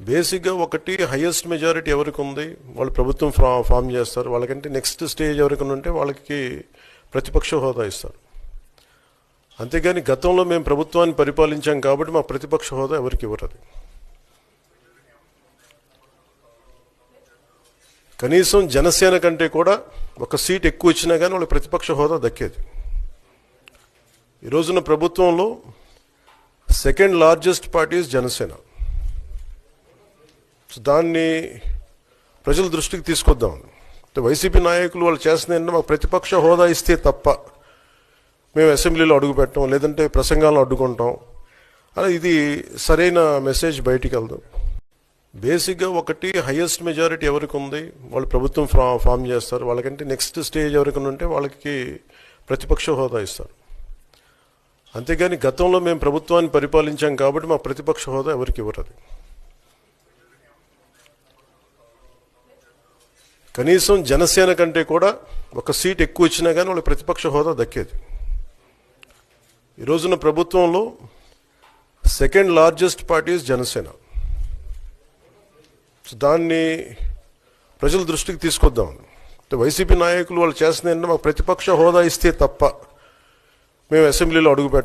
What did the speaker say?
బేసిక్గా ఒకటి highest majority ఎవరికి ఉంది? వాళ్ళు ప్రభుత్వం ఫా ఫామ్ చేస్తారు. వాళ్ళకంటే నెక్స్ట్ స్టేజ్ ఎవరికి ఉంటే వాళ్ళకి ప్రతిపక్ష హోదా ఇస్తారు. అంతేగాని గతంలో మేము ప్రభుత్వాన్ని పరిపాలించాం కాబట్టి మా ప్రతిపక్ష హోదా ఎవరికి ఇవ్వరది? కనీసం జనసేన కంటే కూడా ఒక సీట్ ఎక్కువ ఇచ్చినా కానీ వాళ్ళకి ప్రతిపక్ష హోదా దక్కేది. ఈ రోజున ప్రభుత్వంలో second largest party Janasena. So దాన్ని ప్రజల దృష్టికి తీసుకొద్దాం. వైసీపీ నాయకులు వాళ్ళు చేస్తుంది మాకు ప్రతిపక్ష హోదా ఇస్తే తప్ప మేము అసెంబ్లీలో అడుగు పెట్టాం లేదంటే ప్రసంగాలను అడ్డుకుంటాం. అలా ఇది సరైన మెసేజ్ బయటికి వెళ్దాం. బేసిక్గా ఒకటి హయ్యెస్ట్ మెజారిటీ ఎవరికి ఉంది? వాళ్ళు ప్రభుత్వం ఫా ఫామ్ చేస్తారు. వాళ్ళకంటే నెక్స్ట్ స్టేజ్ ఎవరికి ఉంటే వాళ్ళకి ప్రతిపక్ష హోదా ఇస్తారు. అంతేగాని గతంలో మేము ప్రభుత్వాన్ని పరిపాలించాం కాబట్టి మా ప్రతిపక్ష హోదా ఎవరికి ఇవ్వరు కనీసం జనసేన కంటే కూడా ఒక సీట్ ఎక్కువ ఇచ్చినా కానీ వాళ్ళ ప్రతిపక్ష హోదా దక్కేది. ఈ రోజున ప్రభుత్వంలో second largest party Janasena. So దాన్ని ప్రజల దృష్టికి తీసుకొద్దాం. వైసీపీ నాయకులు వాళ్ళు చేస్తున్న మాకు ప్రతిపక్ష హోదా ఇస్తే తప్ప మేము అసెంబ్లీలో అడుగుపెట్టాం.